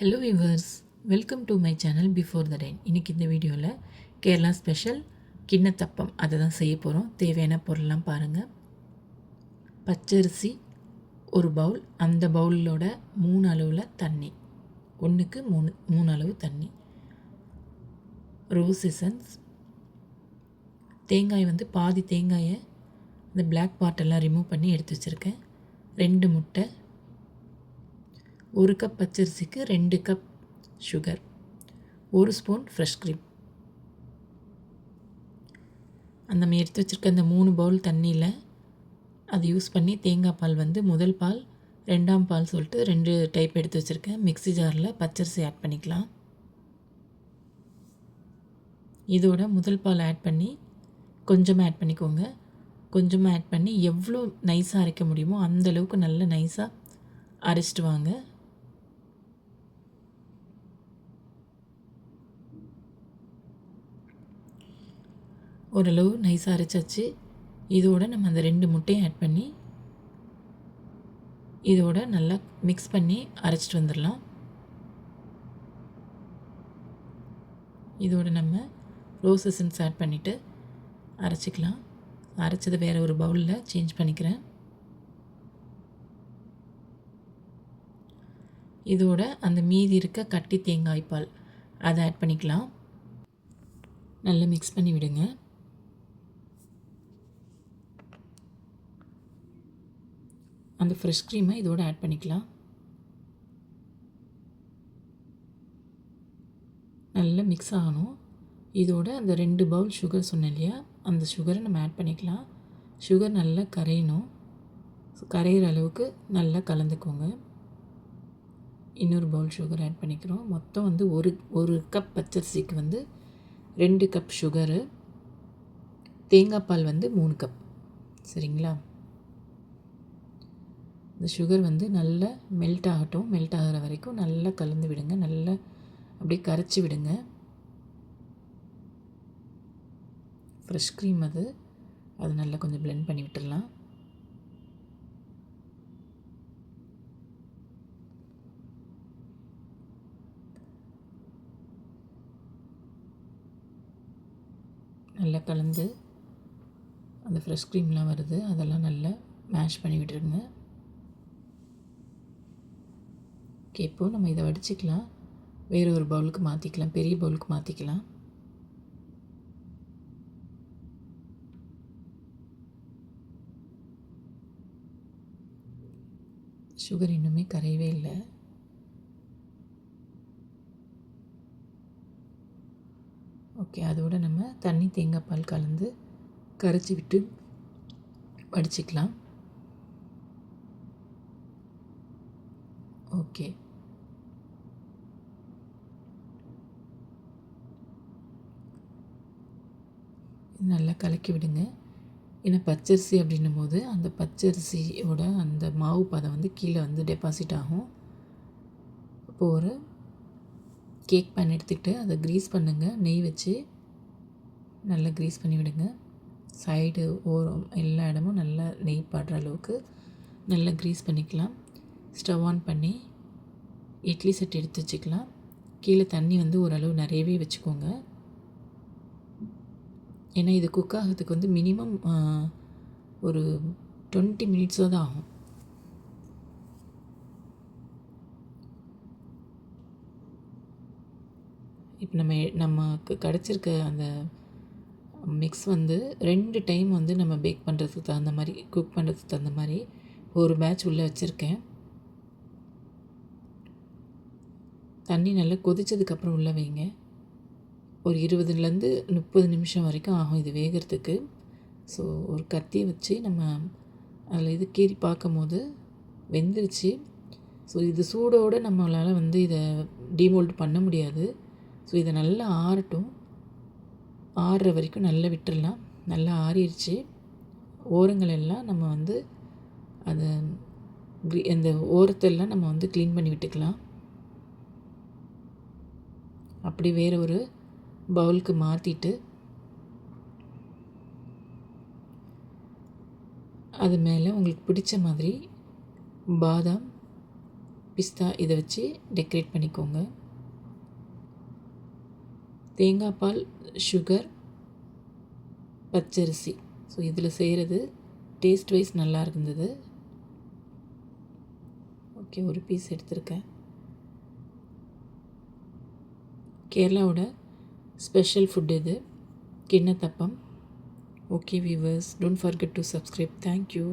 Hello viewers welcome to my channel before the time இன்றைக்கி இந்த வீடியோவில் கேரளா ஸ்பெஷல் கிண்ணத்தப்பம் அதை தான் செய்ய போகிறோம் தேவையான பொருள்லாம் பாருங்கள் பச்சரிசி ஒரு பவுல் அந்த பவுலோட மூணு அளவில் தண்ணி. ஒன்றுக்கு மூணு மூணு அளவு தண்ணி. ரோஸ் எசன்ஸ் தேங்காய் வந்து பாதி தேங்காயை இந்த பிளாக் பார்ட்டெல்லாம் ரிமூவ் பண்ணி எடுத்து வச்சுருக்கேன். ரெண்டு முட்டை ஒரு கப் பச்சரிசிக்கு ரெண்டு கப் சுகர் ஒரு ஸ்பூன் ஃப்ரெஷ் க்ரீம் அந்த நம்ம எடுத்து வச்சுருக்க அந்த மூணு பவுல் தண்ணியில் அது யூஸ் பண்ணி தேங்காய் பால் வந்து முதல் பால் ரெண்டாம் பால் சொல்லிட்டு ரெண்டு டைப் எடுத்து வச்சுருக்கேன். மிக்ஸி ஜாரில் பச்சரிசி ஆட் பண்ணிக்கலாம். இதோட முதல் பால் ஆட் பண்ணி கொஞ்சமாக ஆட் பண்ணிக்கோங்க. கொஞ்சமாக ஆட் பண்ணி எவ்வளோ நைஸாக அரைக்க முடியுமோ அந்தளவுக்கு நல்ல நைஸாக அரைச்சிட்டு வாங்க. ஓரளவு நைஸாக அரைச்சாச்சு. இதோட நம்ம அந்த ரெண்டு முட்டையும் ஆட் பண்ணி இதோட நல்லா மிக்ஸ் பண்ணி அரைச்சிட்டு வந்துடலாம். இதோட நம்ம ரோஸ் எசன்ஸ் ஆட் பண்ணிவிட்டு அரைச்சிக்கலாம். அரைச்சதை வேறு ஒரு பவுலில் சேஞ்ச் பண்ணிக்கிறேன். இதோட அந்த மீதி இருக்க கட்டி தேங்காய் பால் அதை ஆட் பண்ணிக்கலாம். நல்லா மிக்ஸ் பண்ணி விடுங்க. அந்த ஃப்ரெஷ் க்ரீமை இதோட ஆட் பண்ணிக்கலாம். நல்லா மிக்ஸ் ஆகணும். இதோட அந்த ரெண்டு பவுல் சுகர் சொன்னேன் இல்லையா? அந்த சுகரை நம்ம ஆட் பண்ணிக்கலாம். சுகர் நல்லா கரையணும். கரையிற அளவுக்கு நல்லா கலந்துக்கோங்க. இன்னொரு பவுல் சுகர் ஆட் பண்ணிக்கிறோம். மொத்தம் வந்து ஒரு ஒரு கப் பச்சரிசிக்கு வந்து ரெண்டு கப் சுகரு தேங்காய் பால் வந்து மூணு கப் சரிங்களா? இந்த சுகர் வந்து நல்லா மெல்ட் ஆகட்டும் மெல்ட் ஆகிற வரைக்கும் நல்லா கலந்து விடுங்க. நல்லா அப்படியே கரைச்சி விடுங்க. ஃப்ரெஷ் க்ரீம் அது. அது நல்லா கொஞ்சம் பிளெண்ட் பண்ணி விட்டுடலாம். நல்லா கலந்து அந்த ஃப்ரெஷ் க்ரீம்லாம் வருது. அதெல்லாம் நல்லா மேஷ் பண்ணி விட்டுருங்க ஓகே இப்போது நம்ம இதை வடிச்சிக்கலாம். வேறு ஒரு பவுலுக்கு மாற்றிக்கலாம் பெரிய பவுலுக்கு மாற்றிக்கலாம் சுகர் இன்னுமே கரையவே இல்லை. ஓகே அதோட நம்ம தண்ணி தேங்காய் பால் கலந்து கரைச்சி விட்டு வடிச்சிக்கலாம். ஓகே. நல்லா கலக்கி விடுங்க. ஏன்னா பச்சரிசி அப்படின்னும் போது அந்த பச்சரிசியோட அந்த மாவு பதம் வந்து கீழே வந்து டெபாசிட் ஆகும். இப்போது ஒரு கேக் பேன் எடுத்துக்கிட்டு அதை க்ரீஸ் பண்ணுங்கள் நெய் வச்சு நல்லா க்ரீஸ் பண்ணி விடுங்க. சைடு ஓரம் எல்லா இடமும் நல்லா நெய் பாடுற அளவுக்கு நல்லா க்ரீஸ் பண்ணிக்கலாம். ஸ்டவ் ஆன் பண்ணி இட்லி செட் எடுத்து வச்சுக்கலாம். கீழே தண்ணி வந்து ஓரளவு நிறையவே வச்சுக்கோங்க. ஏன்னா இது குக் ஆகிறதுக்கு வந்து மினிமம் ஒரு டுவெண்ட்டி மினிட்ஸோ தான் ஆகும். இப்போ நம்ம நமக்கு கிடச்சிருக்க அந்த மிக்ஸ் வந்து ரெண்டு டைம் வந்து நம்ம பேக் பண்ணுறதுக்கு தகுந்த மாதிரி குக் பண்ணுறதுக்கு தகுந்த மாதிரி ஒரு பேட்ச் உள்ளே வச்சுருக்கேன். தண்ணி நல்லா கொதித்ததுக்கப்புறம் உள்ளே வைங்க. ஒரு இருபதுலேருந்து முப்பது நிமிஷம் வரைக்கும் ஆகும் இது வேகிறதுக்கு. ஸோ ஒரு கத்தியை வச்சு நம்ம அதில் இது கீறி பார்க்கும்போது வெந்துருச்சு. ஸோ இது சூடோடு நம்மளால் வந்து இதை டிமோல்ட் பண்ண முடியாது. ஸோ இதை நல்லா ஆறட்டும். ஆறுற வரைக்கும் நல்லா விட்டுடலாம் நல்லா ஆறிடுச்சு ஓரங்கள் எல்லாம் நம்ம வந்து அதை அந்த ஓரத்தெல்லாம் நம்ம வந்து க்ளீன் பண்ணி விட்டுக்கலாம். அப்படி வேறு ஒரு பவுலுக்கு மாற்றிட்டு அது மேலே உங்களுக்கு பிடிச்ச மாதிரி பாதாம் பிஸ்தா இதை வச்சு டெக்கரேட் பண்ணிக்கோங்க. தேங்காய் பால் சுகர் பச்சரிசி. ஸோ இதில் செய்கிறது டேஸ்ட் வைஸ் நல்லா இருந்தது. ஓகே ஒரு பீஸ் எடுத்திருக்கேன். கேரளாவோட ஸ்பெஷல் ஃபுட் இது கிண்ணத்தப்பம். Okay viewers don't forget to subscribe thank you